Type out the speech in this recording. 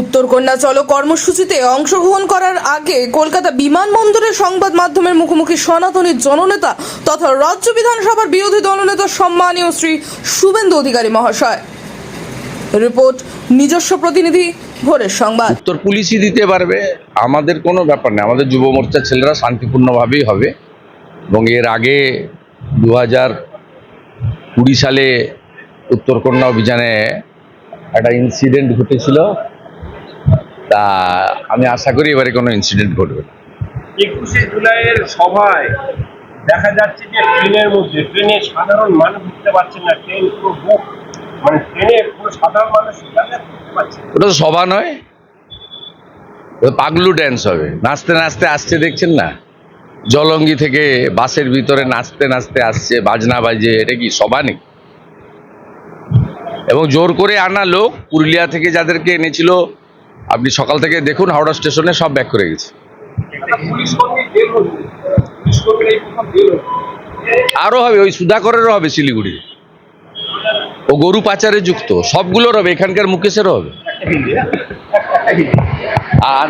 উত্তরকন্যা চলো কর্মসূচিতে অংশগ্রহণ করার আগে কলকাতা বিমানবন্দরের সংবাদ মাধ্যমের মুখোমুখি সনাতনী জননেতা তথা রাজ্য বিধানসভার বিরোধী দলনেতা সম্মানীয় শ্রী শুভেন্দু অধিকারী মহাশয়। রিপোর্ট, নিজস্ব প্রতিনিধি, ভোরের সংবাদ। উত্তর পুলিশই দিতে পারবে, আমাদের কোনো ব্যাপার নেই। আমাদের যুব মোর্চার ছেলেরা শান্তিপূর্ণভাবেই হবে। এবং এর আগে দু হাজার কুড়ি সালে উত্তরকন্যা অভিযানে একটা ইনসিডেন্ট ঘটেছিল। তা আমি আশা করি এবারে কোনো ইনসিডেন্ট ঘটবে না। একুশে জুলাইয়ের সভায় দেখা যাচ্ছে যে ট্রেনের মধ্যে ট্রেনে সাধারণ মানুষ উঠতে পারছে না ট্রেন পুরো বুক মানে ট্রেনে পুরো সাধারণ মানুষ ওটা তো সভা নয়। ওটা পাগলু ড্যান্স হবে। নাচতে নাচতে আসছে দেখছেন না? জলঙ্গি থেকে বাসের ভিতরে নাচতে নাচতে আসছে বাজনা বাজে এটা কি সভা নেই এবং জোর করে আনা লোক পুরুলিয়া থেকে যাদেরকে এনেছিল আপনি সকাল থেকে দেখুন হাওড়া স্টেশনে সব ব্যাক করে গেছে। আরও হবে, ওই সুধাকরেরও হবে শিলিগুড়ি। ও গরু পাচারে যুক্ত, সবগুলোর হবে, এখানকার মুকেশেরও হবে। আর